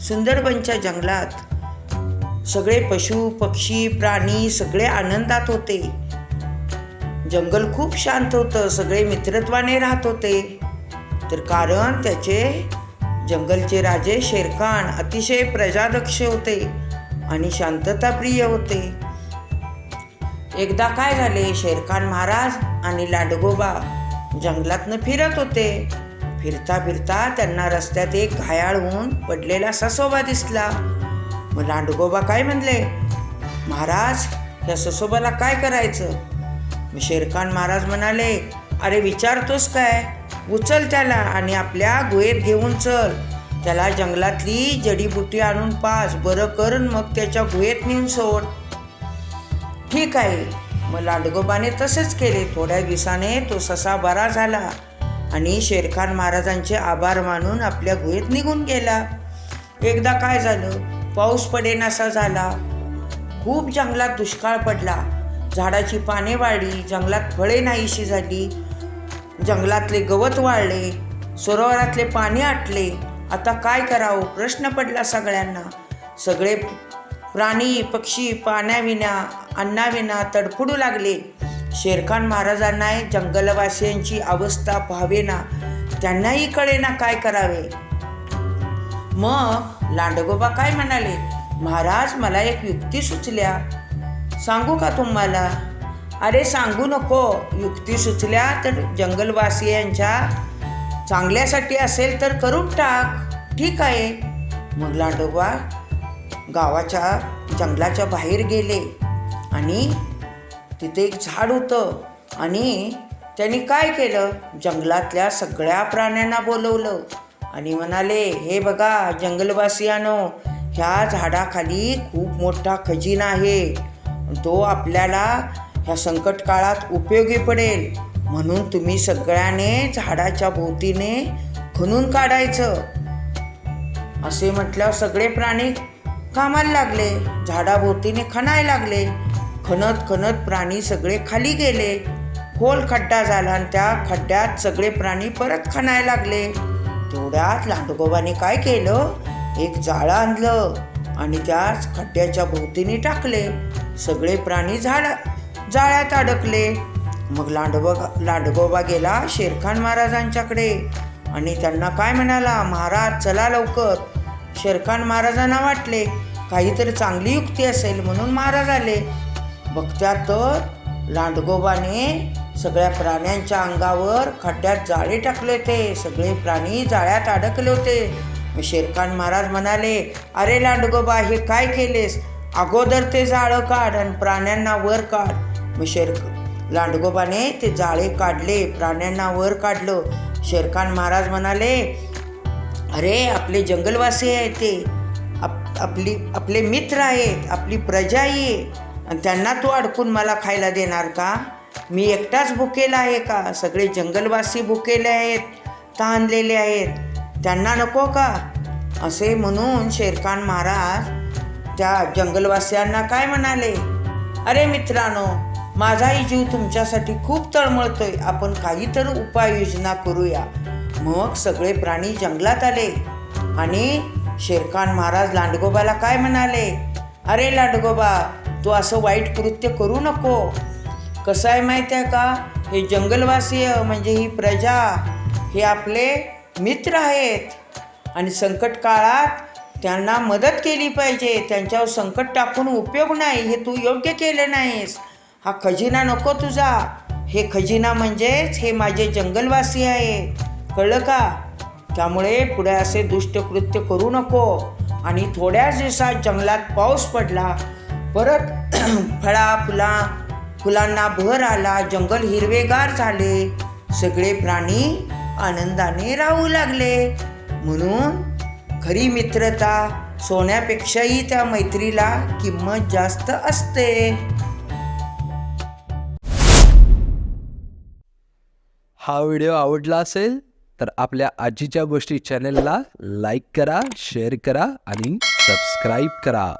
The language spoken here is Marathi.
सुंदरबनच्या जंगलात. सगळे पशु पक्षी प्राणी सगळे आनंदात होते. जंगल खूप शांत होतं. सगळे मित्रत्वाने राहत होते. तर कारण त्याचे जंगलचे राजे शेरखान अतिशय प्रजादक्ष होते आणि शांतताप्रिय होते. एकदा काय झाले? शेरखान महाराज आणि लाडगोबा जंगलातनं फिरत होते. फिरता फिरता त्यांना रस्त्यात एक घायाळ होऊन पडलेला ससोबा दिसला. मग लांडगोबा काय म्हणले? महाराज या ससोबाला काय करायचं? मग शेरखान महाराज म्हणाले अरे विचारतोस काय? उचल त्याला आणि आपल्या गुहेत घेऊन चल. त्याला जंगलातली जडीबुटी आणून पास बरं करून मग त्याच्या गुहेत नेऊन सोड. ठीक आहे. मग लांडगोबाने तसेच केले. थोड्या दिवसाने तो ससा बरा झाला. आणि शेरखान महाराजांचे आभार मानून आपल्या गुहेत निघून गेला. एकदा काय झालं? पाऊस पडेनासा झाला. खूप जंगलात दुष्काळ पडला. झाडाची पाने वाढली जंगलात फळे नाहीशी झाली. जंगलातले गवत वाळले सरोवरातले पाणी आटले. आता काय करावं? प्रश्न पडला सगळ्यांना. सगळे प्राणी पक्षी पाण्याविना अन्नाविना तडफडू लागले. शेरखान महाराजांना जंगलवासियांची अवस्था पाहावेना त्यांनाही कळेना काय करावे? मग लांडगोबा काय म्हणाले? महाराज मला एक युक्ती सुचल्या. सांगू का तुम्हाला? अरे सांगू नको. युक्ती सुचल्या तर जंगलवासियांच्या चांगल्यासाठी असेल तर करून टाक. ठीक आहे. मग लांडोबा गावाच्या जंगलाच्या बाहेर गेले आणि तिथे एक झाड होतं. आणि त्यांनी काय केलं? जंगलातल्या सगळ्या प्राण्यांना बोलवलं. आणि म्हणाले हे बघा जंगलवासियानो ह्या झाडाखाली खूप मोठा खजिना आहे. तो आपल्याला ह्या संकट काळात उपयोगी पडेल. म्हणून तुम्ही सगळ्याने झाडाच्या भोवतीने खणून काढायचं. असे म्हटल्यावर सगळे प्राणी कामाला लागले. झाडाभोवतीने खणायला लागले. खणत खणत प्राणी सगळे खाली गेले. खोल खड्डा झाला आणि त्या खड्ड्यात सगळे प्राणी परत खणायला लागले. तेवढ्यात लांडगोबाने काय केलं? एक जाळं आणलं आणि त्याच खड्ड्याच्या भोवतीने टाकले. सगळे प्राणी झाड जाळ्यात अडकले. मग लांडबो लांडगोबा गेला शेरखान महाराजांच्याकडे आणि त्यांना काय म्हणाला? महाराज चला लवकर. शेरखान महाराजांना वाटले काहीतरी चांगली युक्ती असेल म्हणून महाराज आले. बघत्या तर लांडगोबाने सगळ्या प्राण्यांच्या अंगावर खड्ड्यात जाळे टाकले होते. सगळे प्राणी जाळ्यात अडकले होते. मग शेरखान महाराज म्हणाले अरे लांडगोबा हे काय केलेस? अगोदर ते जाळं काढ आणि प्राण्यांना वर काढ. मग शेर लांडगोबाने ते जाळे काढले प्राण्यांना वर काढलं. शेरखान महाराज म्हणाले अरे आपले जंगलवासी आहेत ते. आप आपली आपले मित्र आहेत आपली प्रजा आहे. आणि त्यांना तू अडकून मला खायला देणार का? मी एकटाच भुकेला आहे का? सगळे जंगलवासी भुकेले आहेत ताणलेले आहेत. त्यांना नको का? असे म्हणून शेरखान महाराज त्या जंगलवासियांना काय म्हणाले? अरे मित्रांनो माझाही जीव तुमच्यासाठी खूप तळमळतोय. आपण काहीतरी उपाययोजना करूया. मग सगळे प्राणी जंगलात आले. आणि शेरखान महाराज लांडगोबाला काय म्हणाले? अरे लांडगोबा तू असं वाईट कृत्य करू नको. कसं आहे माहीत आहे का? हे जंगलवासी म्हणजे ही प्रजा हे आपले मित्र आहेत. आणि संकट काळात त्यांना मदत केली पाहिजे. त्यांच्यावर संकट टाकून उपयोग नाही. हे तू योग्य केलं नाहीस. हा खजिना नको तुझा. हे खजिना म्हणजेच हे माझे जंगलवासी आहेत कळलं का? त्यामुळे पुढे असे दुष्टकृत्य करू नको. आणि थोड्याच दिवसात जंगलात पाऊस पडला. परत फळा फुला फुलांना भर आला जंगल हिरवेगार झाले. सगळे प्राणी आनंदाने राहू लागले. म्हणून खरी मित्रता सोन्यापेक्षाही त्या मैत्रीला किंमत जास्त असते. हा व्हिडिओ आवडला असेल तर आपल्या आजीच्या गोष्टी चॅनलला लाईक करा शेअर करा आणि सबस्क्राईब करा.